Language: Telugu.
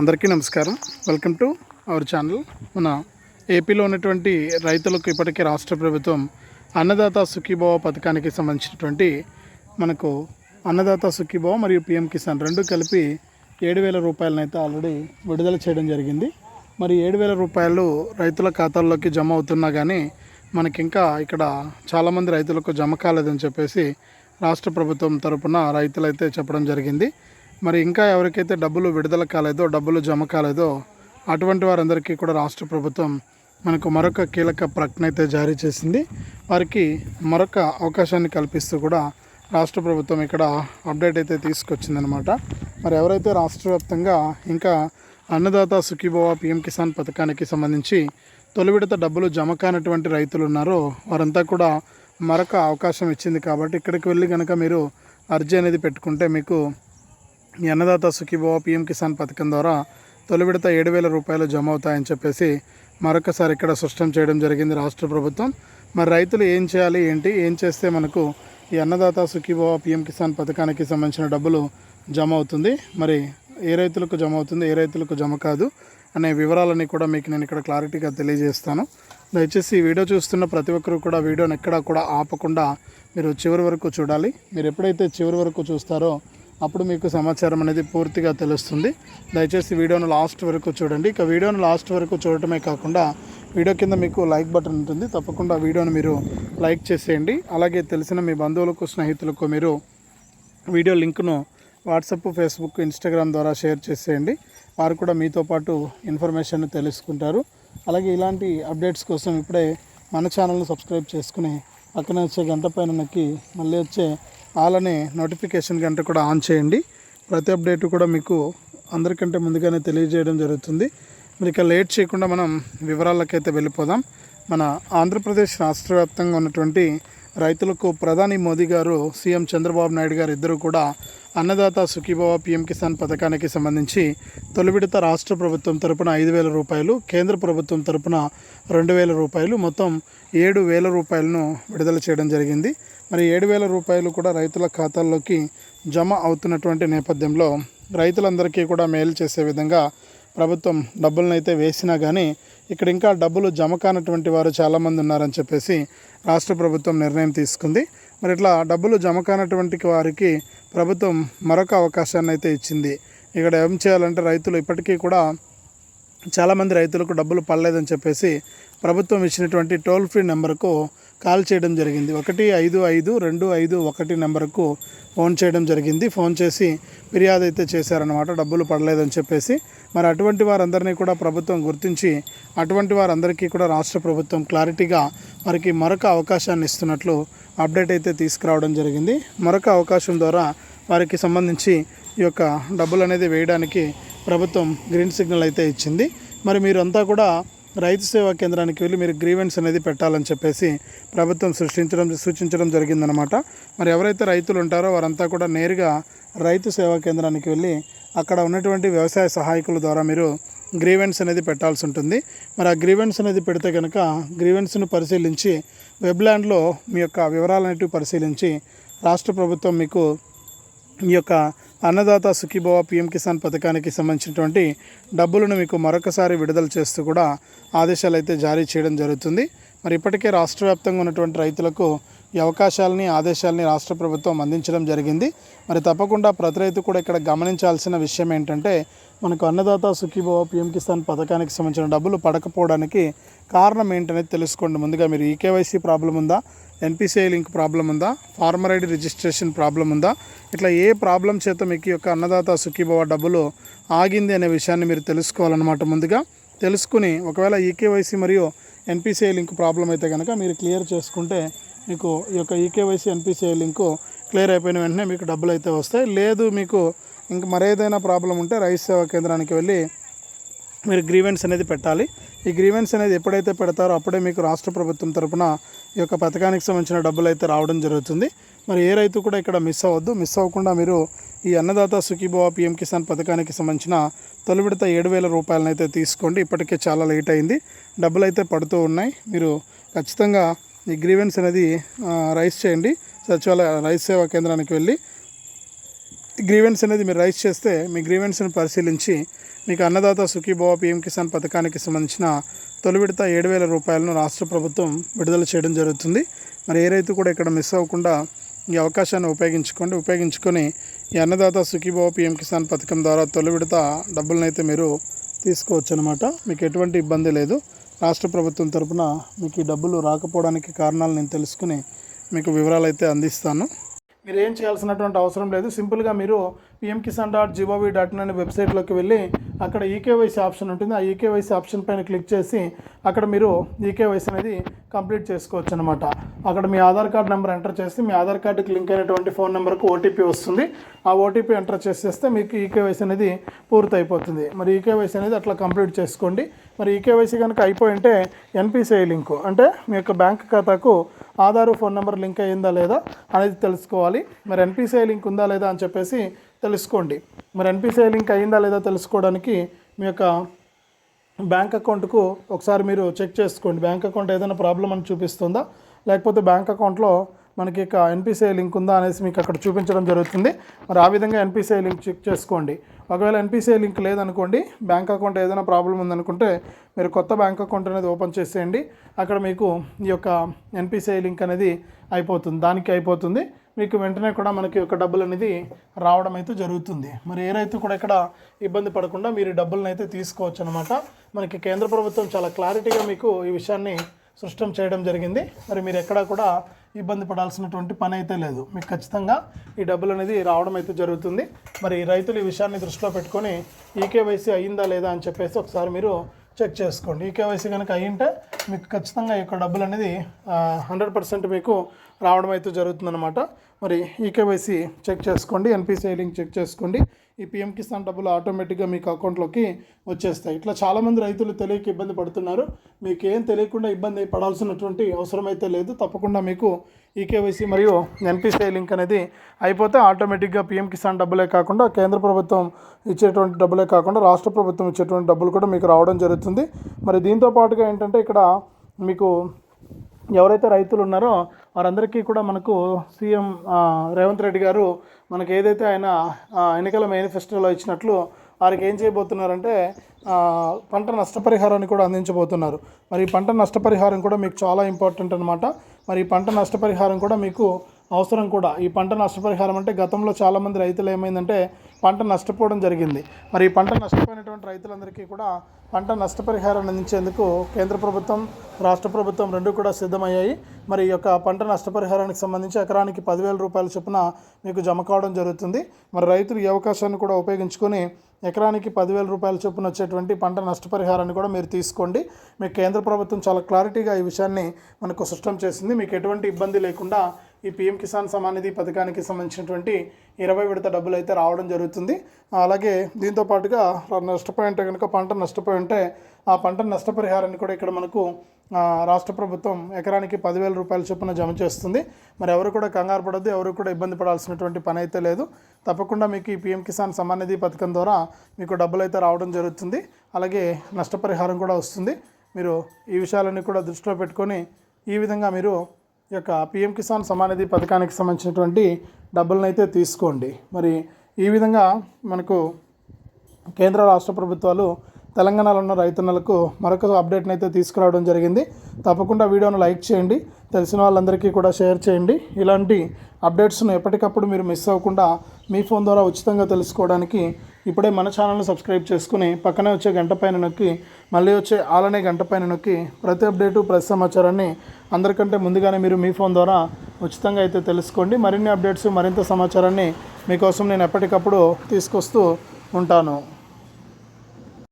అందరికీ నమస్కారం. వెల్కమ్ టు అవర్ ఛానల్ మన ఏపీలో ఉన్నటువంటి రైతులకు ఇప్పటికే రాష్ట్ర ప్రభుత్వం అన్నదాత సుఖీభావ పథకానికి సంబంధించినటువంటి మనకు అన్నదాత సుఖీభావ మరియు పిఎం కిసాన్ రెండు కలిపి ఏడు వేల రూపాయలనైతే ఆల్రెడీ విడుదల చేయడం జరిగింది. మరి ఏడు వేల రూపాయలు రైతుల ఖాతాల్లోకి జమ అవుతున్నా కానీ మనకి ఇంకా ఇక్కడ చాలామంది రైతులకు జమ కాలేదని చెప్పేసి రాష్ట్ర ప్రభుత్వం తరపున రైతులైతే చెప్పడం జరిగింది. మరి ఇంకా ఎవరికైతే డబ్బులు విడుదల కాలేదో డబ్బులు జమ కాలేదో అటువంటి వారందరికీ కూడా రాష్ట్ర ప్రభుత్వం మనకు మరొక కీలక ప్రకటన అయితే జారీ చేసింది. వారికి మరొక అవకాశాన్ని కల్పిస్తూ కూడా రాష్ట్ర ప్రభుత్వం ఇక్కడ అప్డేట్ అయితే తీసుకొచ్చిందనమాట మరి ఎవరైతే రాష్ట్ర వ్యాప్తంగా ఇంకా అన్నదాత సుఖీభవ పిఎం కిసాన్ పథకానికి సంబంధించి తొలి విడత డబ్బులు జమ కానటువంటి రైతులు ఉన్నారో వారంతా కూడా మరొక అవకాశం ఇచ్చింది కాబట్టి ఇక్కడికి వెళ్ళి కనుక మీరు అర్జీ అనేది పెట్టుకుంటే మీకు ఈ అన్నదాత సుఖీభవ పిఎం కిసాన్ పథకం ద్వారా తొలి విడత ఏడు వేల రూపాయలు జమ అవుతాయని చెప్పేసి మరొకసారి ఇక్కడ స్పష్టం చేయడం జరిగింది రాష్ట్ర ప్రభుత్వం. మరి రైతులు ఏం చేయాలి ఏంటి ఏం చేస్తే మనకు ఈ అన్నదాత సుఖీభవ పిఎం కిసాన్ పథకానికి సంబంధించిన డబ్బులు జమ అవుతుంది? మరి ఏ రైతులకు జమ అవుతుంది ఏ రైతులకు జమ కాదు అనే వివరాలన్నీ కూడా మీకు నేను ఇక్కడ క్లారిటీగా తెలియజేస్తాను. దయచేసి ఈ వీడియో చూస్తున్న ప్రతి ఒక్కరు కూడా వీడియోని ఎక్కడా కూడా ఆపకుండా మీరు చివరి వరకు చూడాలి. మీరు ఎప్పుడైతే చివరి వరకు చూస్తారో అప్పుడు మీకు సమాచారం అనేది పూర్తిగా తెలుస్తుంది. దయచేసి వీడియోను లాస్ట్ వరకు చూడండి. ఇక వీడియోను లాస్ట్ వరకు చూడటమే కాకుండా వీడియో కింద మీకు లైక్ బటన్ ఉంటుంది. తప్పకుండా వీడియోను మీరు లైక్ చేసేయండి. అలాగే తెలిసిన మీ బంధువులకు స్నేహితులకు మీరు వీడియో లింక్ను వాట్సప్ ఫేస్బుక్ ఇన్స్టాగ్రామ్ ద్వారా షేర్ చేసేయండి. వారు కూడా మీతో పాటు ఇన్ఫర్మేషన్ తెలుసుకుంటారు. అలాగే ఇలాంటి అప్డేట్స్ కోసం ఇప్పుడే మన ఛానల్ను సబ్స్క్రైబ్ చేసుకుని పక్కన వచ్చే గంట పైన నొక్కి మళ్ళీ వచ్చే అలానే నోటిఫికేషన్ గంట కూడా ఆన్ చేయండి. ప్రతి అప్డేట్ కూడా మీకు అందరికంటే ముందుగానే తెలియజేయడం జరుగుతుంది. మరి ఇక లేట్ చేయకుండా మనం వివరాలకైతే వెళ్ళిపోదాం. మన ఆంధ్రప్రదేశ్ రాష్ట్ర వ్యాప్తంగా ఉన్నటువంటి రైతులకు ప్రధాని మోదీ గారు సీఎం చంద్రబాబు నాయుడు గారు ఇద్దరు కూడా అన్నదాత సుఖీభవ పిఎం కిసాన్ పథకానికి సంబంధించి తొలి విడత రాష్ట్ర ప్రభుత్వం తరపున ఐదు వేల రూపాయలు కేంద్ర ప్రభుత్వం తరపున రెండు వేల రూపాయలు మొత్తం ఏడు వేల రూపాయలను విడుదల చేయడం జరిగింది. మరి ఏడు వేల రూపాయలు కూడా రైతుల ఖాతాల్లోకి జమ అవుతున్నటువంటి నేపథ్యంలో రైతులందరికీ కూడా మేలు చేసే విధంగా ప్రభుత్వం డబ్బులను అయితే వేసినా కానీ ఇక్కడ ఇంకా డబ్బులు జమ కానటువంటి వారు చాలామంది ఉన్నారని చెప్పేసి రాష్ట్ర ప్రభుత్వం నిర్ణయం తీసుకుంది. మరి ఇట్లా డబ్బులు జమ కానటువంటి వారికి ప్రభుత్వం మరొక అవకాశాన్ని అయితే ఇచ్చింది. ఇక్కడ ఏం చేయాలంటే రైతులు ఇప్పటికీ కూడా చాలామంది రైతులకు డబ్బులు పడలేదని చెప్పేసి ప్రభుత్వం ఇచ్చినటువంటి టోల్ ఫ్రీ నెంబర్కు కాల్ చేయడం జరిగింది. ఒకటి ఐదు ఐదు రెండు ఐదు ఒకటి నెంబర్కు ఫోన్ చేయడం జరిగింది. ఫోన్ చేసి ఫిర్యాదు అయితే చేశారనమాట డబ్బులు పడలేదని చెప్పేసి. మరి అటువంటి వారందరినీ కూడా ప్రభుత్వం గుర్తించి అటువంటి వారందరికీ కూడా రాష్ట్ర ప్రభుత్వం క్లారిటీగా వారికి మరొక అవకాశాన్ని ఇస్తున్నట్లు అప్డేట్ అయితే తీసుకురావడం జరిగింది. మరొక అవకాశం ద్వారా వారికి సంబంధించి ఈ యొక్క డబ్బులు అనేది వేయడానికి ప్రభుత్వం గ్రీన్ సిగ్నల్ అయితే ఇచ్చింది. మరి మీరంతా కూడా రైతు సేవా కేంద్రానికి వెళ్ళి మీరు గ్రీవెన్స్ అనేది పెట్టాలని చెప్పేసి ప్రభుత్వం సృష్టించడం సూచించడం జరిగిందనమాట మరి ఎవరైతే రైతులు ఉంటారో వారంతా కూడా నేరుగా రైతు సేవా కేంద్రానికి వెళ్ళి అక్కడ ఉన్నటువంటి వ్యవసాయ సహాయకుల ద్వారా మీరు గ్రీవెన్స్ అనేది పెట్టాల్సి ఉంటుంది. మరి ఆ గ్రీవెన్స్ అనేది పెడితే కనుక గ్రీవెన్స్ను పరిశీలించి వెబ్లాండ్లో మీ యొక్క వివరాలనేటివి పరిశీలించి రాష్ట్ర ప్రభుత్వం మీకు ఈ యొక్క అన్నదాత సుఖీభవ పిఎం కిసాన్ పథకానికి సంబంధించినటువంటి డబ్బులను మీకు మరొకసారి విడుదల చేస్తూ కూడా ఆదేశాలు అయితే జారీ చేయడం జరుగుతుంది. మరి ఇప్పటికే రాష్ట్ర వ్యాప్తంగా ఉన్నటువంటి రైతులకు ఈ అవకాశాలని ఆదేశాలని రాష్ట్ర ప్రభుత్వం అందించడం జరిగింది. మరి తప్పకుండా ప్రతి రైతు కూడా ఇక్కడ గమనించాల్సిన విషయం ఏంటంటే మనకు అన్నదాత సుఖీభవ పిఎం కిసాన్ పథకానికి సంబంధించిన డబ్బులు పడకపోవడానికి కారణం ఏంటనేది తెలుసుకోండి. ముందుగా మీరు ఈకేవైసీ ప్రాబ్లం ఉందా? ఎన్పిసిఐ లింక్ ప్రాబ్లం ఉందా? ఫార్మర్ ఐడి రిజిస్ట్రేషన్ ప్రాబ్లం ఉందా? ఇట్లా ఏ ప్రాబ్లం చేత మీకు యొక్క అన్నదాత సుఖీభవ డబ్బులు ఆగింది అనే విషయాన్ని మీరు తెలుసుకోవాలన్నమాట ముందుగా. తెలుసుకుని ఒకవేళ ఈకేవైసీ మరియు ఎన్పిసిఐ లింక్ ప్రాబ్లం అయితే కనుక మీరు క్లియర్ చేసుకుంటే మీకు ఈ యొక్క ఈకేవైసీ ఎన్పిసిఐ లింకు క్లియర్ అయిపోయిన వెంటనే మీకు డబ్బులు అయితే వస్తాయి. లేదు మీకు ఇంక మరేదైనా ప్రాబ్లం ఉంటే రైతు సేవా కేంద్రానికి వెళ్ళి మీరు గ్రీవెన్స్ అనేది పెట్టాలి. ఈ గ్రీవెన్స్ అనేది ఎప్పుడైతే పెడతారో అప్పుడే మీకు రాష్ట్ర ప్రభుత్వం తరపున ఈ యొక్క పథకానికి సంబంధించిన డబ్బులు అయితే రావడం జరుగుతుంది. మరి ఏ రైతు కూడా ఇక్కడ మిస్ అవ్వద్దు. మిస్ అవ్వకుండా మీరు ఈ అన్నదాత సుఖీభవ పిఎం కిసాన్ పథకానికి సంబంధించిన తొలి విడత ఏడు వేల రూపాయలను అయితే తీసుకోండి. ఇప్పటికే చాలా లేట్ అయింది. డబ్బులు అయితే పడుతూ ఉన్నాయి. మీరు ఖచ్చితంగా ఈ గ్రీవెన్స్ అనేది రైస్ చేయండి. సచివాలయ రైస్ సేవా కేంద్రానికి వెళ్ళి గ్రీవెన్స్ అనేది మీరు రైస్ చేస్తే మీ గ్రీవెన్స్ని పరిశీలించి మీకు అన్నదాత సుఖీభవ పిఎం కిసాన్ పథకానికి సంబంధించిన తొలి విడత ఏడు వేల రూపాయలను రాష్ట్ర ప్రభుత్వం విడుదల చేయడం జరుగుతుంది. మరి ఏ రైతు కూడా ఇక్కడ మిస్ అవ్వకుండా ఈ అవకాశాన్ని ఉపయోగించుకోండి. ఉపయోగించుకొని ఈ అన్నదాత సుఖీభవ పిఎం కిసాన్ పథకం ద్వారా తొలి విడత డబ్బులనైతే అయితే మీరు తీసుకోవచ్చు అనమాట మీకు ఎటువంటి ఇబ్బంది లేదు. రాష్ట్ర ప్రభుత్వం తరపున మీకు ఈ డబ్బులు రాకపోవడానికి కారణాలు నేను తెలుసుకుని మీకు వివరాలు అయితే అందిస్తాను. మీరు ఏం చేయాల్సినటువంటి అవసరం లేదు. సింపుల్గా మీరు PM Kisan dot GOV dot in అనే వెబ్సైట్లోకి వెళ్ళి అక్కడ ఈకేవైసీ ఆప్షన్ ఉంటుంది. ఆ ఈకేవైసీ ఆప్షన్ పైన క్లిక్ చేసి అక్కడ మీరు ఈకేవైసీ అనేది కంప్లీట్ చేసుకోవచ్చు అనమాట అక్కడ మీ ఆధార్ కార్డ్ నెంబర్ ఎంటర్ చేసి మీ ఆధార్ కార్డుకి లింక్ అయినటువంటి ఫోన్ నెంబర్కు ఓటీపీ వస్తుంది. ఆ ఓటీపీ ఎంటర్ చేసేస్తే మీకు ఈకేవైసీ అనేది పూర్తయిపోతుంది. మరి ఈకేవైసీ అనేది అట్లా కంప్లీట్ చేసుకోండి. మరి ఈకేవైసీ కనుక అయిపోయి ఉంటే ఎన్పిసిఐ లింకు అంటే మీ యొక్క బ్యాంక్ ఖాతాకు ఆధారు ఫోన్ నెంబర్ లింక్ అయ్యిందా లేదా అనేది తెలుసుకోవాలి. మరి ఎన్పిసిఐ లింక్ ఉందా లేదా అని చెప్పేసి తెలుసుకోండి. మరి ఎన్పిసిఐ లింక్ అయ్యిందా లేదా తెలుసుకోవడానికి మీ యొక్క బ్యాంక్ అకౌంట్కు ఒకసారి మీరు చెక్ చేసుకోండి. బ్యాంక్ అకౌంట్ ఏదైనా ప్రాబ్లం అని చూపిస్తుందా? లేకపోతే బ్యాంక్ అకౌంట్లో మనకి ఇక ఎన్పిసిఐ లింక్ ఉందా అనేసి మీకు అక్కడ చూపించడం జరుగుతుంది. మరి ఆ విధంగా ఎన్పిసిఐ లింక్ చెక్ చేసుకోండి. ఒకవేళ ఎన్పిసిఐ లింక్ లేదనుకోండి బ్యాంక్ అకౌంట్ ఏదైనా ప్రాబ్లం ఉందనుకుంటే మీరు కొత్త బ్యాంక్ అకౌంట్ అనేది ఓపెన్ చేసేయండి. అక్కడ మీకు ఈ యొక్క ఎన్పిసిఐ లింక్ అనేది అయిపోతుంది. దానికి అయిపోతుంది. మీకు వెంటనే కూడా మనకి యొక్క డబ్బులు అనేది రావడం అయితే జరుగుతుంది. మరి ఏ రైతు కూడా ఇక్కడ ఇబ్బంది పడకుండా మీరు డబ్బులను అయితే తీసుకోవచ్చు అనమాట మనకి కేంద్ర ప్రభుత్వం చాలా క్లారిటీగా మీకు ఈ విషయాన్ని సృష్టం చేయడం జరిగింది. మరి మీరు ఎక్కడా కూడా ఇబ్బంది పడాల్సినటువంటి పని అయితే లేదు. మీకు ఖచ్చితంగా ఈ డబ్బులు అనేది రావడం అయితే జరుగుతుంది. మరి రైతులు ఈ విషయాన్ని దృష్టిలో పెట్టుకొని ఈకేవైసీ అయ్యిందా లేదా అని చెప్పేసి ఒకసారి మీరు చెక్ చేసుకోండి. ఈకేవైసీ కనుక అయ్యింటే మీకు ఖచ్చితంగా ఈ యొక్క డబ్బులు అనేది హండ్రెడ్ పర్సెంట్ మీకు రావడం అయితే జరుగుతుందన్నమాట. మరి ఈకేవైసీ చెక్ చేసుకోండి ఎన్పిసిఐ లింక్ చెక్ చేసుకోండి. ఈ పిఎం కిసాన్ డబ్బులు ఆటోమేటిక్గా మీకు అకౌంట్లోకి వచ్చేస్తాయి. ఇట్లా చాలామంది రైతులు తెలియక ఇబ్బంది పడుతున్నారు. మీకు ఏం తెలియకుండా ఇబ్బంది పడాల్సినటువంటి అవసరం అయితే లేదు. తప్పకుండా మీకు ఈకేవైసీ మరియు ఎన్పిసిఐ లింక్ అనేది అయిపోతే ఆటోమేటిక్గా పిఎం కిసాన్ డబ్బులే కాకుండా కేంద్ర ప్రభుత్వం ఇచ్చేటువంటి డబ్బులే కాకుండా రాష్ట్ర ప్రభుత్వం ఇచ్చేటువంటి డబ్బులు కూడా మీకు రావడం జరుగుతుంది. మరి దీంతో పాటుగా ఏంటంటే ఇక్కడ మీకు ఎవరైతే రైతులు ఉన్నారో వారందరికీ కూడా మనకు సీఎం రేవంత్ రెడ్డి గారు మనకి ఏదైతే ఆయన ఎన్నికల మేనిఫెస్టోలో ఇచ్చినట్లు వారికి ఏం చేయబోతున్నారంటే పంట నష్టపరిహారాన్ని కూడా అందించబోతున్నారు. మరి పంట నష్టపరిహారం కూడా మీకు చాలా ఇంపార్టెంట్ అనమాట మరి పంట నష్టపరిహారం కూడా మీకు అవసరం కూడా. ఈ పంట నష్టపరిహారం అంటే గతంలో చాలామంది రైతులు ఏమైందంటే పంట నష్టపోవడం జరిగింది. మరి ఈ పంట నష్టపోయినటువంటి రైతులందరికీ కూడా పంట నష్టపరిహారాన్ని అందించేందుకు కేంద్ర ప్రభుత్వం రాష్ట్ర ప్రభుత్వం రెండు కూడా సిద్ధమయ్యాయి. మరి ఈ యొక్క పంట నష్టపరిహారానికి సంబంధించి ఎకరానికి పదివేల రూపాయల చొప్పున మీకు జమ కావడం జరుగుతుంది. మరి రైతులు ఈ అవకాశాన్ని కూడా ఉపయోగించుకొని ఎకరానికి పదివేల రూపాయల చొప్పున వచ్చేటువంటి పంట నష్టపరిహారాన్ని కూడా మీరు తీసుకోండి. మీకు కేంద్ర ప్రభుత్వం చాలా క్లారిటీగా ఈ విషయాన్ని మనకు స్పష్టం చేసింది. మీకు ఎటువంటి ఇబ్బంది లేకుండా ఈ పిఎం కిసాన్ సమాన్ నిధి పథకానికి సంబంధించినటువంటి ఇరవై విడత డబ్బులు అయితే రావడం జరుగుతుంది. అలాగే దీంతో పాటుగా నష్టపోయి ఉంటే కనుక పంట నష్టపోయి ఉంటే ఆ పంట నష్టపరిహారాన్ని కూడా ఇక్కడ మనకు రాష్ట్ర ప్రభుత్వం ఎకరానికి పదివేల రూపాయల చొప్పున జమ చేస్తుంది. మరి ఎవరు కూడా కంగారు పడద్దు ఎవరు కూడా ఇబ్బంది పడాల్సినటువంటి పని అయితే లేదు. తప్పకుండా మీకు ఈ పిఎం కిసాన్ సమ్మాన్ నిధి పథకం ద్వారా మీకు డబ్బులు అయితే రావడం జరుగుతుంది. అలాగే నష్టపరిహారం కూడా వస్తుంది. మీరు ఈ విషయాలన్నీ కూడా దృష్టిలో పెట్టుకొని ఈ విధంగా మీరు ఈ యొక్క పిఎం కిసాన్ సమానిధి పథకానికి సంబంధించినటువంటి డబ్బులను అయితే తీసుకోండి. మరి ఈ విధంగా మనకు కేంద్ర రాష్ట్ర ప్రభుత్వాలు తెలంగాణలో ఉన్న రైతన్నలకు మరొక అప్డేట్ని అయితే తీసుకురావడం జరిగింది. తప్పకుండా వీడియోను లైక్ చేయండి. తెలిసిన వాళ్ళందరికీ కూడా షేర్ చేయండి. ఇలాంటి అప్డేట్స్ను ఎప్పటికప్పుడు మీరు మిస్ అవ్వకుండా మీ ఫోన్ ద్వారా ఉచితంగా తెలుసుకోవడానికి ఇప్పుడే మన ఛానల్ని సబ్స్క్రైబ్ చేసుకుని పక్కనే వచ్చే గంట పైన నొక్కి మళ్ళీ వచ్చే ఆలనే గంట పైన నొక్కి ప్రతి అప్డేటు ప్రతి సమాచారాన్ని అందరికంటే ముందుగానే మీరు మీ ఫోన్ ద్వారా ఉచితంగా అయితే తెలుసుకోండి. మరిన్ని అప్డేట్స్ మరింత సమాచారాన్ని మీకోసం నేను ఎప్పటికప్పుడు తీసుకొస్తూ ఉంటాను.